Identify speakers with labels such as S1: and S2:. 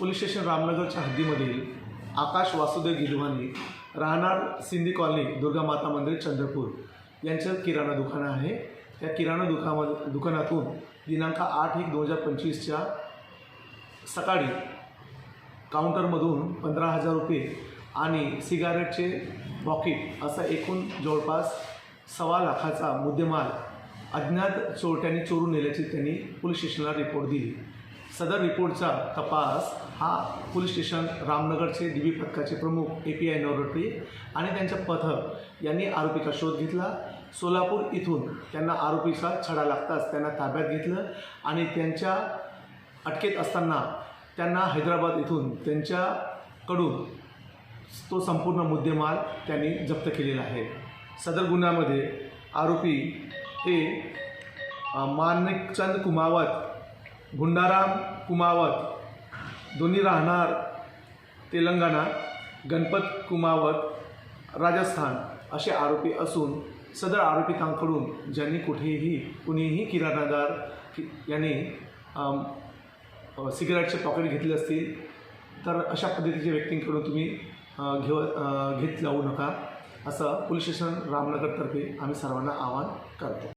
S1: Police station रामनगरच्या हद्दीमधील आकाश वासुदेव गिलवानी राहणार सिंधी कॉलनी दुर्गा माता मंदिर चंद्रपूर यांचं किराणा दुकान आहे. त्या किराणा दुकामा दुकानातून दिनांक आठ एक दोन हजार पंचवीसच्या सकाळी काउंटरमधून पंधरा हजार रुपये आणि सिगारेटचे पॉकेट असा एकूण जवळपास सव्वा लाखाचा मुद्देमाल अज्ञात चोरट्यांनी चोरून नेल्याची त्यांनी पोलीस स्टेशनला रिपोर्ट दिली. सदर रिपोर्टचा तपास हा पोलीस स्टेशन रामनगरचे डी बी पथकाचे प्रमुख ए पी आय नवरटे आणि त्यांच्या पथक यांनी आरोपीचा शोध घेतला. सोलापूर इथून त्यांना आरोपीचा छडा लागताच त्यांना ताब्यात घेतलं आणि त्यांच्या अटकेत असताना त्यांना हैदराबाद इथून त्यांच्याकडून तो संपूर्ण मुद्देमाल त्यांनी जप्त केलेला आहे. सदर गुन्ह्यामध्ये आरोपी हे मानिकचंद कुमावत गुंडाराम कुमावत. दोन्ही राहणार तेलंगणा. गणपत कुमावत राजस्थान. असे आरोपी असून सदर आरोपितांकडून ज्यांनी कुठेही कुणीही किराणादार कि यांनी सिगरेटचे सिगारेटचे पॉकेट घेतले असतील तर अशा पद्धतीच्या व्यक्तींकडून तुम्ही घेव घेत जाऊ नका. असं पोलीस स्टेशन रामनगरतर्फे आम्ही सर्वांना आवाहन करतो.